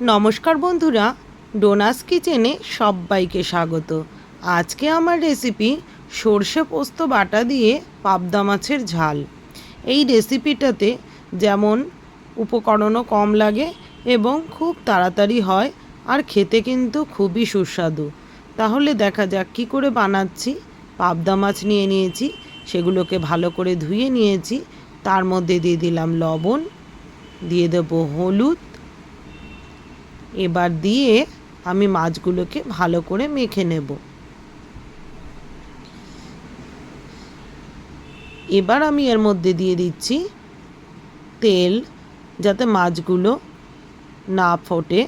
নমস্কার বন্ধুরা, ডোনাস কিচেনে সবাইকে স্বাগত। আজকে আমার রেসিপি সর্ষে পোস্ত বাটা দিয়ে পাবদা মাছের ঝাল। এই রেসিপিটাতে যেমন উপকরণও কম লাগে এবং খুব তাড়াতাড়ি হয় আর খেতে কিন্তু খুবই সুস্বাদু। তাহলে দেখা যাক কী করে বানাচ্ছি। পাবদা মাছ নিয়ে নিয়েছি, সেগুলোকে ভালো করে ধুয়ে নিয়েছি। তার মধ্যে দিয়ে দিলাম লবণ, দিয়ে দেবো হলুদ এবার দিয়ে আমি মাছগুলোকে ভালো করে মেখে নেব। এবার আমি এর মধ্যে দিয়ে দিচ্ছি তেল যাতে মাছগুলো না ফোটে।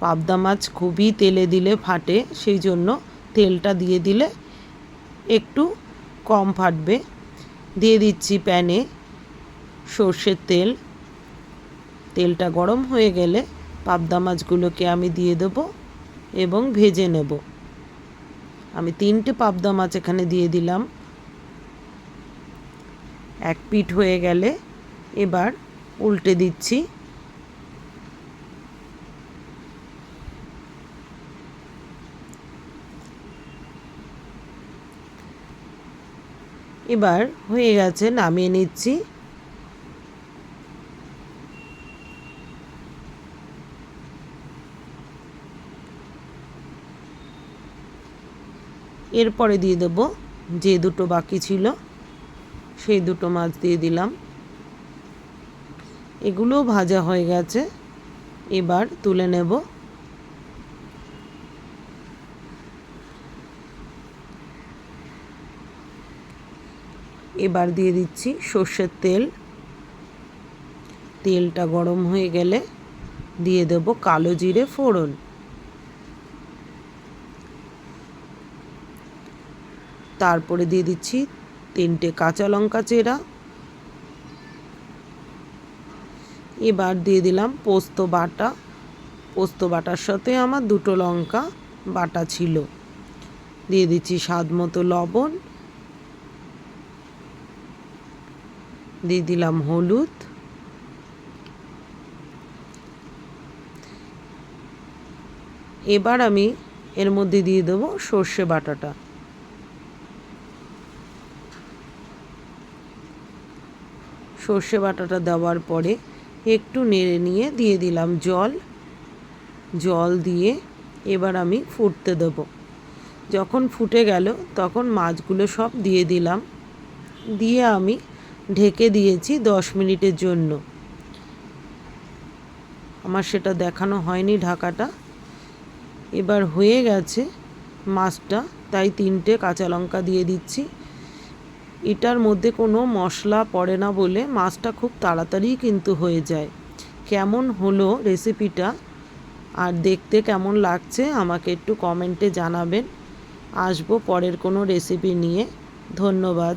পাবদা মাছ খুবই তেলে দিলে ফাটে, সেই জন্য তেলটা দিয়ে দিলে একটু কম ফাটবে। দিয়ে দিচ্ছি প্যানে সর্ষের তেল। তেলটা গরম হয়ে গেলে পাবদা মাছগুলোকে আমি দিয়ে দেব এবং ভেজে নেব। আমি তিনটে পাবদা মাছ এখানে দিয়ে দিলাম। এক পিঠ হয়ে গেলে এবার উল্টে দিচ্ছি। এবার হয়ে গেছে নামিয়ে নিচ্ছি। এরপরে দিয়ে দেব যে দুটো বাকি ছিল, সেই দুটো মাছ দিয়ে দিলাম। এগুলোও ভাজা হয়ে গেছে, এবার তুলে নেব। এবার দিয়ে দিচ্ছি সর্ষের তেল। তেলটা গরম হয়ে গেলে দিয়ে দেব কালো জিরে ফোড়ন। তারপরে দিয়ে দিচ্ছি তিনটে কাঁচা লঙ্কা চেরা। এবার দিয়ে দিলাম পোস্ত বাটা। পোস্ত বাটার সাথে আমার দুটো লঙ্কা বাটা ছিল। দিয়ে দিচ্ছি স্বাদ মতো লবণ। দিয়ে দিলাম হলুদ। এবার আমি এর মধ্যে দিয়ে দেবো সর্ষে বাটাটা। সর্ষে বাটাটা দেওয়ার পরে একটু নেড়ে নিয়ে দিয়ে দিলাম জল। জল দিয়ে এবার আমি ফুটতে দেব। যখন ফুটে গেল তখন মাছগুলো সব দিয়ে দিলাম। দিয়ে আমি ঢেকে দিয়েছি দশ মিনিটের জন্য। আমার সেটা দেখানো হয়নি ঢাকাটা। এবার হয়ে গেছে মাছটা, তাই তিনটে কাঁচা লঙ্কা দিয়ে দিচ্ছি। এটার মধ্যে কোনো মশলা পড়ে না বলে মাছটা খুব তাড়াতাড়ি কিন্তু হয়ে যায়। কেমন হলো রেসিপিটা? আর দেখতে কেমন লাগছে আমাকে একটু কমেন্টে জানাবেন। আসব পরের কোনো রেসিপি নিয়ে। ধন্যবাদ।